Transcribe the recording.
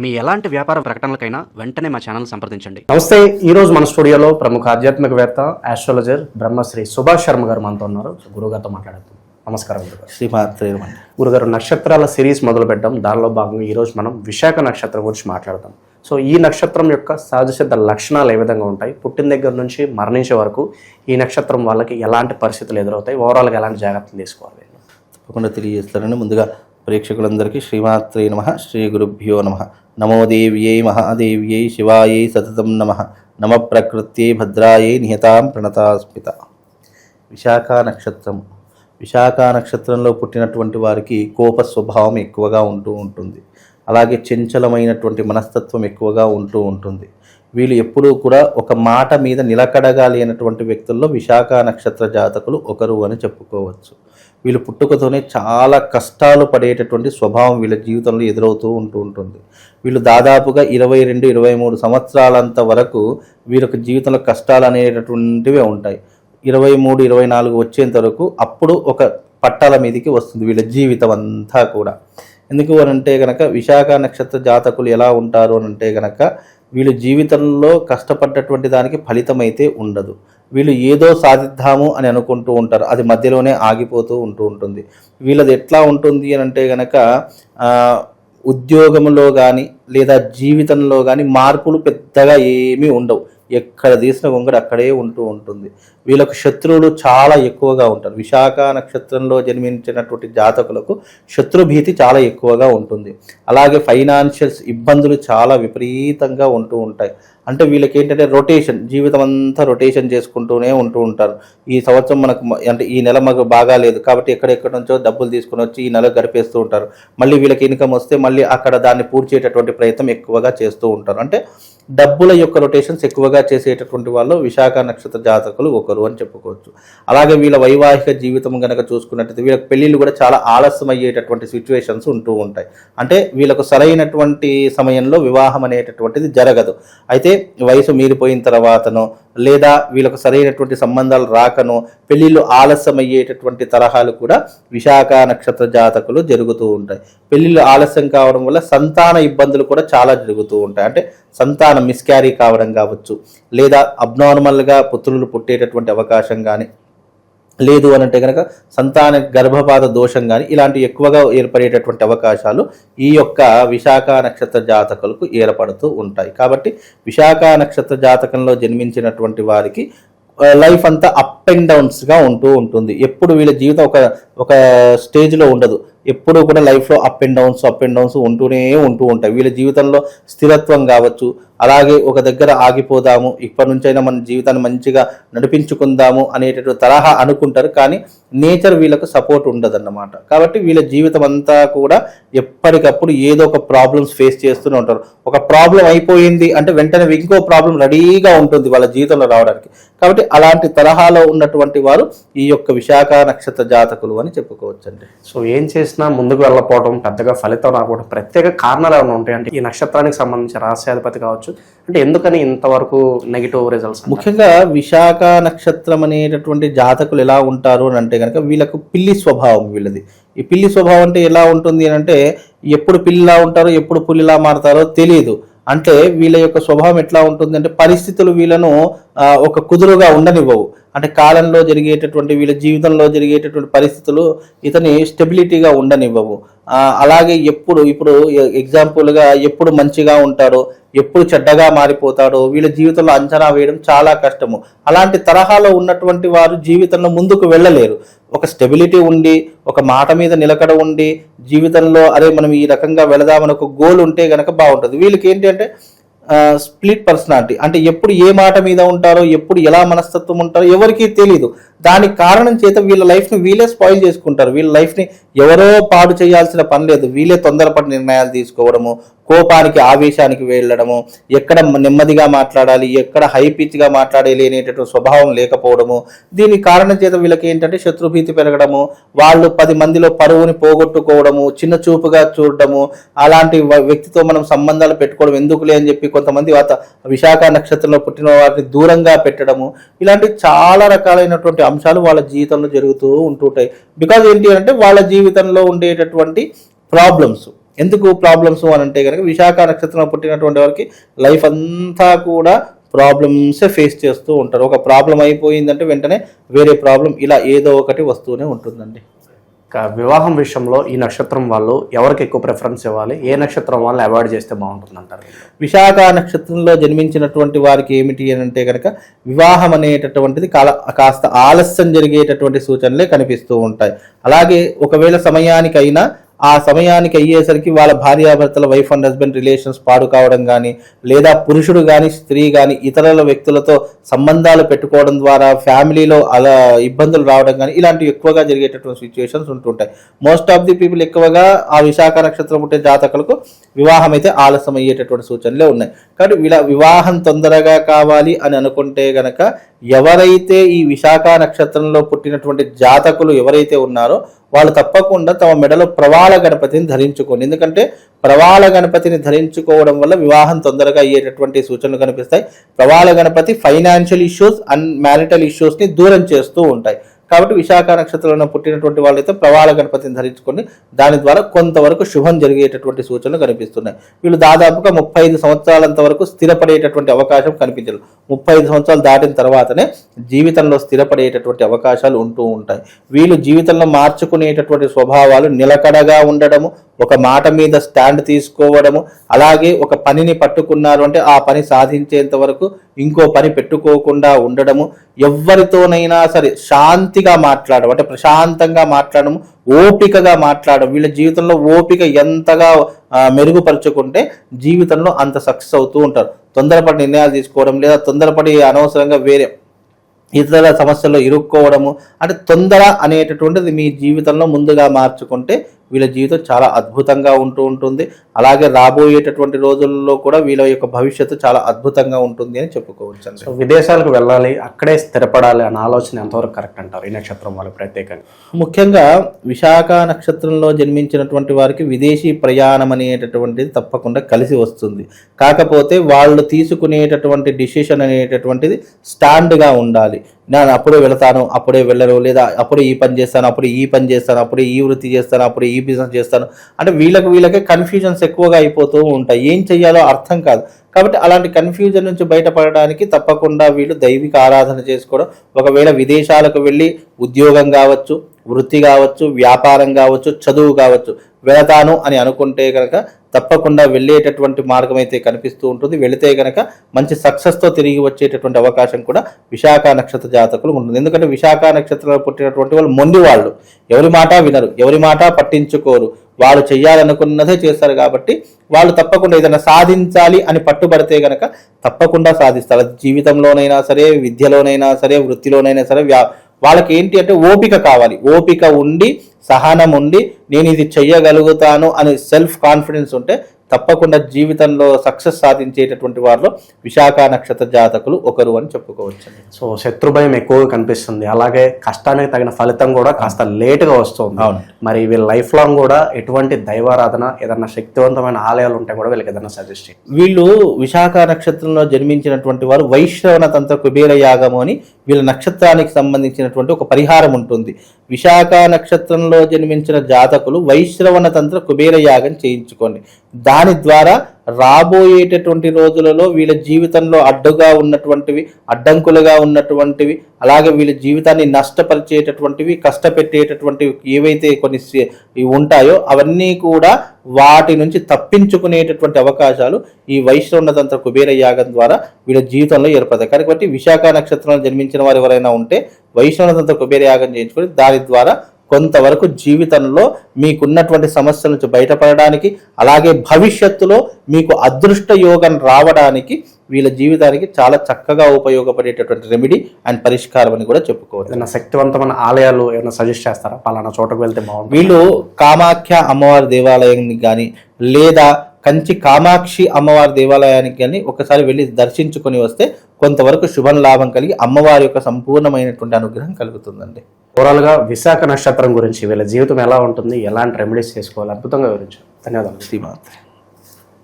మీ ఎలాంటి వ్యాపార ప్రకటనలకైనా వెంటనే మా ఛానల్ సంప్రదించండి. నమస్తే ఈ రోజు మన స్టూడియోలో ప్రముఖ ఆధ్యాత్మికవేత్త ఆస్ట్రాలజర్ బ్రహ్మశ్రీ సుభాష్ శర్మ గారు మనతో ఉన్నారు. గురుగారితో మాట్లాడుతాం నమస్కారం గురుగారు. శ్రీమాత్రే. గురుగారు నక్షత్రాల సిరీస్ మొదలు పెట్టాం దానిలో భాగంగా ఈ రోజు మనం విశాఖ నక్షత్రం గురించి మాట్లాడతాం సో ఈ నక్షత్రం యొక్క సహజ సిద్ధ లక్షణాలు ఏ విధంగా ఉంటాయి? పుట్టిన దగ్గర నుంచి మరణించే వరకు ఈ నక్షత్రం వాళ్ళకి ఎలాంటి పరిస్థితులు ఎదురవుతాయి? ఓవరాల్గా ఎలాంటి జాగ్రత్తలు తీసుకోవాలి? తప్పకుండా తెలియజేస్తారని ముందుగా ప్రేక్షకులందరికీ శ్రీమాత్రే నమ శ్రీ గురుభ్యో నమ. నమోదేవ్యై మహాదేవ్యై శివాయై సతతం నమ. నమ ప్రకృత్యై భద్రాయై నిహతాం ప్రణతాస్మిత. విశాఖ నక్షత్రం. విశాఖ నక్షత్రంలో పుట్టినటువంటి వారికి కోప స్వభావం ఎక్కువగా ఉంటూ ఉంటుంది. అలాగే చంచలమైనటువంటి మనస్తత్వం ఎక్కువగా ఉంటూ ఉంటుంది. వీళ్ళు ఎప్పుడూ కూడా ఒక మాట మీద నిలకడగా లేనటువంటి వ్యక్తుల్లో విశాఖ నక్షత్ర జాతకులు ఒకరు అని చెప్పుకోవచ్చు. వీళ్ళు పుట్టుకతోనే చాలా కష్టాలు పడేటటువంటి స్వభావం వీళ్ళ జీవితంలో ఎదురవుతూ ఉంటూ ఉంటుంది. వీళ్ళు దాదాపుగా ఇరవై రెండు ఇరవై మూడు సంవత్సరాలంత వరకు వీళ్ళకి జీవితంలో కష్టాలు అనేటటువంటివే ఉంటాయి. ఇరవై మూడు ఇరవై నాలుగు వచ్చేంత వరకు అప్పుడు ఒక పట్టాల మీదకి వస్తుంది వీళ్ళ జీవితం అంతా కూడా. ఎందుకు అని అంటే కనుక విశాఖ నక్షత్ర జాతకులు ఎలా ఉంటారు అని అంటే కనుక వీళ్ళు జీవితంలో కష్టపడ్డటువంటి దానికి ఫలితం అయితే ఉండదు. వీళ్ళు ఏదో సాధిద్దాము అని అనుకుంటూ ఉంటారు. అది మధ్యలోనే ఆగిపోతూ ఉంటూ ఉంటుంది. వీళ్ళది ఎట్లా ఉంటుంది అని అంటే కనుక ఉద్యోగంలో కానీ లేదా జీవితంలో కానీ మార్పులు పెద్దగా ఏమీ ఉండవు. ఎక్కడ తీసిన గొంగడు అక్కడే ఉంటూ ఉంటుంది. వీళ్ళకు శత్రువులు చాలా ఎక్కువగా ఉంటారు. విశాఖ నక్షత్రంలో జన్మించినటువంటి జాతకులకు శత్రుభీతి చాలా ఎక్కువగా ఉంటుంది. అలాగే ఫైనాన్షియల్స్ ఇబ్బందులు చాలా విపరీతంగా ఉంటూ ఉంటాయి. అంటే వీళ్ళకి ఏంటంటే రొటేషన్ జీవితం అంతా రొటేషన్ చేసుకుంటూనే ఉంటూ ఉంటారు. ఈ సంవత్సరం మనకు అంటే ఈ నెల మాకు బాగా లేదు కాబట్టి ఎక్కడెక్కడ నుంచో డబ్బులు తీసుకొని వచ్చి ఈ నెల గడిపేస్తూ ఉంటారు. మళ్ళీ వీళ్ళకి ఇన్కమ్ వస్తే మళ్ళీ అక్కడ దాన్ని పూర్తి చేయటటువంటి ప్రయత్నం ఎక్కువగా చేస్తూ ఉంటారు. అంటే డబ్బుల యొక్క రొటేషన్స్ ఎక్కువగా చేసేటటువంటి వాళ్ళు విశాఖ నక్షత్ర జాతకులు ఒకరు అని చెప్పుకోవచ్చు. అలాగే వీళ్ళ వైవాహిక జీవితం కనుక చూసుకున్నట్టయితే వీళ్ళకి పెళ్ళిళ్ళు కూడా చాలా ఆలస్యం అయ్యేటటువంటి సిచ్యువేషన్స్ ఉంటూ ఉంటాయి. అంటే వీళ్ళకు సరైనటువంటి సమయంలో వివాహం అనేటటువంటిది జరగదు. అయితే వయసు మీరిపోయిన తర్వాతనో లేదా వీళ్ళకు సరైనటువంటి సంబంధాలు రాకనో పెళ్ళిళ్ళు ఆలస్యం అయ్యేటటువంటి తరహాలు కూడా విశాఖ నక్షత్ర జాతకులు జరుగుతూ ఉంటాయి. పెళ్ళిళ్ళు ఆలస్యం కావడం వల్ల సంతాన ఇబ్బందులు కూడా చాలా జరుగుతూ ఉంటాయి. అంటే సంతానం మిస్క్యారీ కావడం కావచ్చు లేదా అబ్నార్మల్గా పుత్రులు పుట్టేటటువంటి అవకాశం కానీ లేదు అని అంటే కనుక సంతాన గర్భపాత దోషం కానీ ఇలాంటి ఎక్కువగా ఏర్పడేటటువంటి అవకాశాలు ఈ యొక్క విశాఖ నక్షత్ర జాతకులకు ఏర్పడుతూ ఉంటాయి. కాబట్టి విశాఖ నక్షత్ర జాతకంలో జన్మించినటువంటి వారికి లైఫ్ అంతా అప్ అండ్ డౌన్స్గా ఉంటూ ఉంటుంది. ఎప్పుడు వీళ్ళ జీవితం ఒక ఒక స్టేజ్లో ఉండదు. ఎప్పుడూ కూడా లైఫ్లో up and downs up and downs ఉంటూనే ఉంటూ ఉంటాయి. వీళ్ళ జీవితంలో స్థిరత్వం కావచ్చు. అలాగే ఒక దగ్గర ఆగిపోదాము ఇప్పటి నుంచైనా మన జీవితాన్ని మంచిగా నడిపించుకుందాము అనేటటువంటి తరహా అనుకుంటారు. కానీ నేచర్ వీళ్ళకు సపోర్ట్ ఉండదన్నమాట. కాబట్టి వీళ్ళ జీవితం అంతా కూడా ఎప్పటికప్పుడు ఏదో ఒక ప్రాబ్లమ్స్ ఫేస్ చేస్తూనే ఉంటారు. ఒక ప్రాబ్లం అయిపోయింది అంటే వెంటనే ఇంకో ప్రాబ్లం రెడీగా ఉంటుంది వాళ్ళ జీవితంలో రావడానికి. కాబట్టి అలాంటి తరహాలో ఉన్నటువంటి వారు ఈ యొక్క విశాఖ నక్షత్ర జాతకులు అని చెప్పుకోవచ్చండి. సో ఏం చేసినా ముందుకు వెళ్ళకపోవడం పెద్దగా ఫలితం రాకపోవడం ప్రత్యేక కారణాలు ఏమైనా ఉంటాయి? అంటే ఈ నక్షత్రానికి సంబంధించి రహస్యాధిపతి కావచ్చు. అంటే ఎందుకని ఇంతవరకు నెగిటివ్ రిజల్ట్స్ ముఖ్యంగా విశాఖ నక్షత్రం అనేటటువంటి జాతకులు ఎలా ఉంటారు అని అంటే కనుక వీళ్ళకు పిల్లి స్వభావం వీళ్ళది. ఈ పిల్లి స్వభావం అంటే ఎలా ఉంటుంది అని అంటే ఎప్పుడు పిల్లిలా ఉంటారో ఎప్పుడు పులిలా మారతారో తెలియదు. అంటే వీళ్ళ యొక్క స్వభావం ఎట్లా ఉంటుంది అంటే పరిస్థితులు వీళ్ళను ఒక కుదురుగా ఉండనివ్వవు. అంటే కాలంలో జరిగేటటువంటి వీళ్ళ జీవితంలో జరిగేటటువంటి పరిస్థితులు ఇతని స్టెబిలిటీగా ఉండనివ్వవు. అలాగే ఎప్పుడు ఇప్పుడు ఎగ్జాంపుల్గా ఎప్పుడు మంచిగా ఉంటాడో ఎప్పుడు చెడ్డగా మారిపోతాడో వీళ్ళ జీవితంలో అంచనా వేయడం చాలా కష్టము. అలాంటి తరహాలో ఉన్నటువంటి వారు జీవితంలో ముందుకు వెళ్ళలేరు. ఒక స్టెబిలిటీ ఉండి ఒక మాట మీద నిలకడ ఉండి జీవితంలో అరే మనం ఈ రకంగా వెళదామని ఒక గోల్ ఉంటే గనక బాగుంటుంది. వీళ్ళకి ఏంటి అంటే స్ప్లిట్ పర్సనాలిటీ అంటే ఎప్పుడు ఏ మాట మీద ఉంటారో ఎప్పుడు ఎలా మనస్తత్వం ఉంటారో ఎవరికీ తెలియదు దానికి కారణం చేత వీళ్ళ లైఫ్ని వీళ్ళే స్పాయిల్ చేసుకుంటారు. వీళ్ళ లైఫ్ని ఎవరో పాడు చేయాల్సిన పని లేదు. వీళ్ళే తొందరపడి నిర్ణయాలు తీసుకోవడము కోపానికి ఆవేశానికి వెళ్ళడము ఎక్కడ నెమ్మదిగా మాట్లాడాలి ఎక్కడ హై పిచ్గా మాట్లాడాలి అనేటటువంటి స్వభావం లేకపోవడము దీని కారణం చేత వీళ్ళకి ఏంటంటే శత్రుభీతి పెరగడము వాళ్ళు పది మందిలో పరువుని పోగొట్టుకోవడము చిన్న చూపుగా చూడడము అలాంటి వ్యక్తితో మనం సంబంధాలు పెట్టుకోవడం ఎందుకులే అని చెప్పి కొంతమంది వాత విశాఖ నక్షత్రంలో పుట్టిన వారిని దూరంగా పెట్టడము ఇలాంటి చాలా రకాలైనటువంటి అంశాలు వాళ్ళ జీవితంలో జరుగుతూ ఉంటుంటాయి బికాజ్ ఏంటి అంటే వాళ్ళ జీవితంలో ఉండేటటువంటి ప్రాబ్లమ్స్ ఎందుకు ప్రాబ్లమ్స్ అని అంటే కనుక విశాఖ నక్షత్రంలో పుట్టినటువంటి వారికి లైఫ్ అంతా కూడా ప్రాబ్లమ్సే ఫేస్ చేస్తూ ఉంటారు. ఒక ప్రాబ్లం అయిపోయిందంటే వెంటనే వేరే ప్రాబ్లం ఇలా ఏదో ఒకటి వస్తూనే ఉంటుందండి. ఇక వివాహం విషయంలో ఈ నక్షత్రం వాళ్ళు ఎవరికి ఎక్కువ ప్రిఫరెన్స్ ఇవ్వాలి? ఏ నక్షత్రం వాళ్ళు అవాయిడ్ చేస్తే బాగుంటుంది అంటారు విశాఖ నక్షత్రంలో జన్మించినటువంటి వారికి ఏమిటి అని అంటే కనుక వివాహం అనేటటువంటిది కాల కాస్త ఆలస్యం జరిగేటటువంటి సూచనలే కనిపిస్తూ ఉంటాయి. అలాగే ఒకవేళ సమయానికైనా ఆ సమయానికి అయ్యేసరికి వాళ్ళ భార్యాభర్తల వైఫ్ అండ్ హస్బెండ్ రిలేషన్స్ పాడు కావడం కానీ లేదా పురుషుడు కానీ స్త్రీ కానీ ఇతరుల వ్యక్తులతో సంబంధాలు పెట్టుకోవడం ద్వారా ఫ్యామిలీలో అలా ఇబ్బందులు రావడం కానీ ఇలాంటివి ఎక్కువగా జరిగేటటువంటి సిచ్యువేషన్స్ ఉంటుంటాయి మోస్ట్ ఆఫ్ ది పీపుల్ ఎక్కువగా ఆ విశాఖ నక్షత్రం పుట్టే జాతకులకు వివాహం అయితే ఆలస్యం అయ్యేటటువంటి సూచనలే ఉన్నాయి. కాబట్టి ఇలా వివాహం తొందరగా కావాలి అని అనుకుంటే గనక ఎవరైతే ఈ విశాఖ నక్షత్రంలో పుట్టినటువంటి జాతకులు ఎవరైతే ఉన్నారో వాళ్ళు తప్పకుండా తమ మెడలో ప్రవాళ గణపతిని ధరించుకోండి. ఎందుకంటే ప్రవాళ గణపతిని ధరించుకోవడం వల్ల వివాహం తొందరగా అయ్యేటటువంటి సూచనలు కనిపిస్తాయి. ప్రవాళ Ganapati financial issues and marital ఇష్యూస్ని దూరం చేస్తూ ఉంటాయి. కాబట్టి విశాఖ నక్షత్రంలో పుట్టినటువంటి వాళ్ళైతే ప్రవాళ గణపతిని ధరించుకొని దాని ద్వారా కొంతవరకు శుభం జరిగేటటువంటి సూచనలు కనిపిస్తున్నాయి. వీళ్ళు దాదాపుగా ముప్పై ఐదు సంవత్సరాలంత వరకు స్థిరపడేటటువంటి అవకాశం కనిపించదు. ముప్పై ఐదు సంవత్సరాలు దాటిన తర్వాతనే జీవితంలో స్థిరపడేటటువంటి అవకాశాలు ఉంటూ ఉంటాయి. వీళ్ళు జీవితంలో మార్చుకునేటటువంటి స్వభావాలు నిలకడగా ఉండడము ఒక మాట మీద స్టాండ్ తీసుకోవడము అలాగే ఒక పనిని పట్టుకున్నారు అంటే ఆ పని సాధించేంత వరకు ఇంకో పని పెట్టుకోకుండా ఉండడము ఎవరితోనైనా సరే శాంతిగా మాట్లాడడం అంటే ప్రశాంతంగా మాట్లాడము ఓపికగా మాట్లాడడం వీళ్ళ జీవితంలో ఓపిక ఎంతగా మెరుగుపరుచుకుంటే జీవితంలో అంత సక్సెస్ అవుతూ ఉంటారు. తొందరపడి నిర్ణయాలు తీసుకోవడం లేదా తొందరపడి అనవసరంగా వేరే ఇతర సమస్యల్లో ఇరుక్కోవడము అంటే తొందర అనేటటువంటిది మీ జీవితంలో ముందుగా మార్చుకుంటే వీళ్ళ జీవితం చాలా అద్భుతంగా ఉంటూ ఉంటుంది. అలాగే రాబోయేటటువంటి రోజుల్లో కూడా వీళ్ళ యొక్క భవిష్యత్తు చాలా అద్భుతంగా ఉంటుంది అని చెప్పుకోవచ్చు సో విదేశాలకు వెళ్ళాలి అక్కడే స్థిరపడాలి అన్న ఆలోచన ఎంతవరకు కరెక్ట్ అంటారు? ఈ నక్షత్రం వాళ్ళు ప్రత్యేకంగా. ముఖ్యంగా విశాఖ నక్షత్రంలో జన్మించినటువంటి వారికి విదేశీ ప్రయాణం అనేటటువంటిది తప్పకుండా కలిసి వస్తుంది. కాకపోతే వాళ్ళు తీసుకునేటటువంటి డిసిషన్ అనేటటువంటిది స్టాండ్గా ఉండాలి. నేను అప్పుడే వెళతాను అప్పుడే వెళ్ళను లేదా అప్పుడే ఈ పని చేస్తాను అప్పుడే ఈ పని చేస్తాను అప్పుడే ఈ వృత్తి చేస్తాను అప్పుడే ఈ బిజినెస్ చేస్తాను. అంటే వీళ్ళకి వీళ్ళకే కన్ఫ్యూజన్స్ ఎక్కువగా అయిపోతూ ఉంటాయి. ఏం చెయ్యాలో అర్థం కాదు. కాబట్టి అలాంటి కన్ఫ్యూజన్ నుంచి బయటపడడానికి తప్పకుండా వీళ్ళు దైవిక ఆరాధన చేసుకోవడం ఒకవేళ విదేశాలకు వెళ్ళి ఉద్యోగం కావచ్చు వృత్తి కావచ్చు వ్యాపారం కావచ్చు చదువు కావచ్చు వెళతాను అని అనుకుంటే కనుక తప్పకుండా వెళ్ళేటటువంటి మార్గం అయితే కనిపిస్తూ ఉంటుంది. వెళితే కనుక మంచి సక్సెస్తో తిరిగి వచ్చేటటువంటి అవకాశం కూడా విశాఖ నక్షత్ర జాతకులు ఉంటుంది. ఎందుకంటే విశాఖ నక్షత్రంలో పుట్టినటువంటి వాళ్ళు మొండి వాళ్ళు. ఎవరి మాట వినరు ఎవరి మాట పట్టించుకోరు. వాళ్ళు చేయాలనుకున్నదే చేస్తారు కాబట్టి వాళ్ళు తప్పకుండా ఏదైనా సాధించాలి అని పట్టుబడితే గనక తప్పకుండా సాధిస్తారు. అది జీవితంలోనైనా సరే విద్యలోనైనా సరే వృత్తిలోనైనా సరే వ్యా వాళ్ళకి ఏంటి అంటే ఓపిక కావాలి. ఓపిక ఉండి సహనం ఉండి నేను ఇది చెయ్యగలుగుతాను అనే సెల్ఫ్ కాన్ఫిడెన్స్ ఉంటే తప్పకుండా జీవితంలో సక్సెస్ సాధించేటటువంటి వారిలో విశాఖ నక్షత్ర జాతకులు ఒకరు అని చెప్పుకోవచ్చు. సో శత్రు భయం ఎక్కువగా కనిపిస్తుంది. అలాగే కష్టానికి తగిన ఫలితం కూడా కాస్త లేటుగా వస్తుంది. మరి వీళ్ళ లైఫ్ లాంగ్ కూడా ఎటువంటి దైవారాధన ఏదైనా శక్తివంతమైన ఆలయాలు ఉంటే కూడా వీళ్ళకి ఏదైనా సజెస్ట్ చేయండి. వీళ్ళు విశాఖ నక్షత్రంలో జన్మించినటువంటి వారు వైశ్రవణ తంత్ర కుబేర యాగము అని వీళ్ళ నక్షత్రానికి సంబంధించినటువంటి ఒక పరిహారం ఉంటుంది. విశాఖ నక్షత్రంలో జన్మించిన జాతకులు వైశ్రవణ తంత్ర కుబేర యాగం చేయించుకోండి. దాని ద్వారా రాబోయేటటువంటి రోజులలో వీళ్ళ జీవితంలో అడ్డుగా ఉన్నటువంటివి అడ్డంకులుగా ఉన్నటువంటివి అలాగే వీళ్ళ జీవితాన్ని నష్టపరిచేటటువంటివి కష్టపెట్టేటటువంటివి ఏవైతే కొన్ని ఉంటాయో అవన్నీ కూడా వాటి నుంచి తప్పించుకునేటటువంటి అవకాశాలు ఈ వైష్ణవతంత్ర కుబేర యాగం ద్వారా వీళ్ళ జీవితంలో ఏర్పడతాయి. కాబట్టి విశాఖ నక్షత్రంలో జన్మించిన వారు ఎవరైనా ఉంటే వైష్ణవతంత్ర కుబేర యాగం చేయించుకొని దాని ద్వారా కొంతవరకు జీవితంలో మీకున్నటువంటి సమస్యల నుంచి బయటపడడానికి అలాగే భవిష్యత్తులో మీకు అదృష్ట యోగం రావడానికి వీళ్ళ జీవితానికి చాలా చక్కగా ఉపయోగపడేటటువంటి రెమెడీ అండ్ పరిష్కారం అని కూడా చెప్పుకోవచ్చు. ఏదైనా శక్తివంతమైన ఆలయాలు ఏమైనా సజెస్ట్ చేస్తారా? పలానా చోటకు వెళ్తే బాగుంటుంది. వీళ్ళు కామాఖ్య అమ్మవారి దేవాలయానికి కానీ లేదా కంచి కామాక్షి అమ్మవారి దేవాలయానికి కానీ ఒకసారి వెళ్ళి దర్శించుకొని వస్తే కొంతవరకు శుభం లాభం కలిగి అమ్మవారి యొక్క సంపూర్ణమైనటువంటి అనుగ్రహం కలుగుతుందండి. ఓవరాల్గా విశాఖ నక్షత్రం గురించి వీళ్ళ జీవితం ఎలా ఉంటుంది? ఎలాంటి రెమెడీస్ చేసుకోవాలి? అద్భుతంగా వివరించారు. ధన్యవాదాలు. శ్రీమాత్రే.